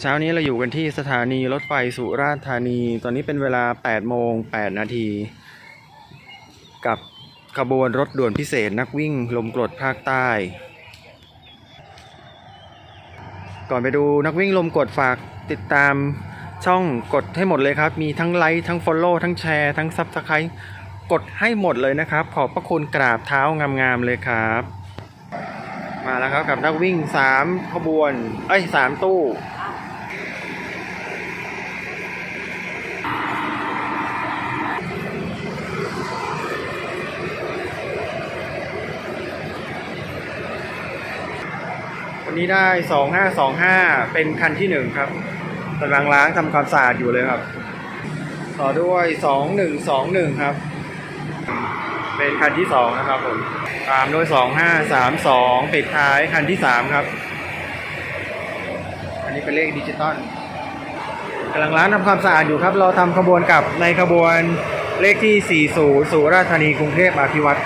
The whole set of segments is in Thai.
เช้านี้เราอยู่กันที่สถานีรถไฟสุราษฎร์ธานี ตอนนี้เป็นเวลา 8 โมง 8 นาที กับขบวนรถด่วนพิเศษนักวิ่งลมกรดภาคใต้ ก่อนไปดูนักวิ่งลมกรดฝากติดตามช่องกดให้หมดเลยครับ มีทั้งไลค์ทั้ง Follow ทั้งแชร์ ทั้ง Subscribe กดให้หมดเลยนะครับ ขอบพระคุณกราบเท้างามๆเลยครับ มาแล้วครับกับนักวิ่ง 3 ขบวน เอ้ย 3 ตู้ วันนี้ได้2525เป็นคันที่หนึ่งครับกำลังล้างทำความสะอาดอยู่เลยครับ ต่อด้วย2121ครับ เป็นคันที่สองนะครับผมตามด้วย2532ปิดท้ายคันที่สามครับ อันนี้เป็นเลขดิจิตอลกำลังล้างทำความสะอาดอยู่ครับ เราทำขบวนกับในขบวนเลขที่ 40สุราษฎร์ธานีกรุงเทพอภิวัตร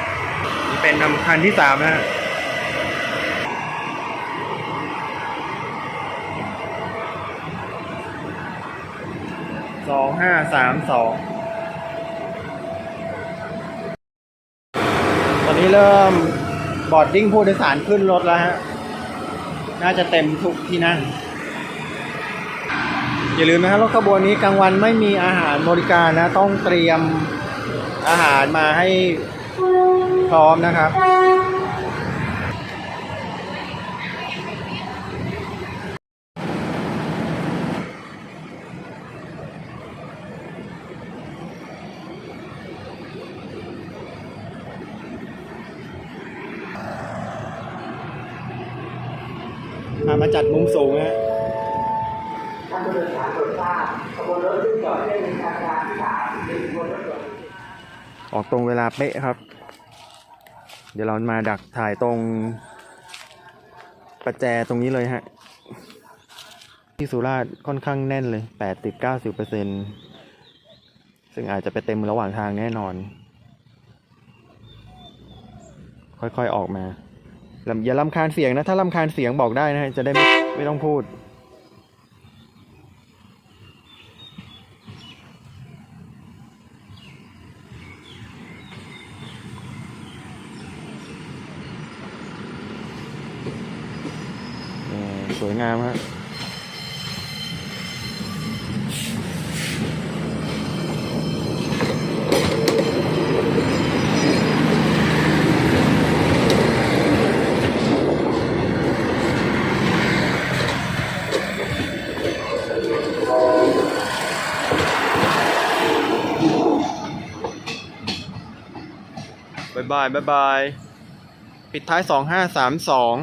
นี่เป็นทำคันที่สามนะฮะ สองห้าสามสองตอนนี้เริ่มบอดดิ้งผู้โดยสารขึ้นรถแล้วฮะ น่าจะเต็มทุกที่นั่ง อย่าลืมนะครับรถขบวนนี้กลางวันไม่มีอาหารบริการนะ ต้องเตรียมอาหารมาให้พร้อมนะครับ มาจัดมุมสูงนะทานผู้โดยสารโปรดทราบขบวนรถที่จอดได้นอาคารสามเป็นขบวนรถออกตรงเวลาเป๊ะครับ เดี๋ยวเรามาดักถ่ายตรงประแจตรงนี้เลยฮะ ที่สุราษฎร์ค่อนข้างแน่นเลยแปดติดเก้าสิบเปอร์เซ็นซึ่งอาจจะไปเต็มระหว่างทางแน่นอน ค่อยๆออกมา อย่าลำคาญเสียงนะ ถ้าลำคาญเสียงบอกได้นะฮะจะได้ไม่ไม่ต้องพูด สวยงามครับ บายบายบายบาย ปิดท้ายสองห้าสามสอง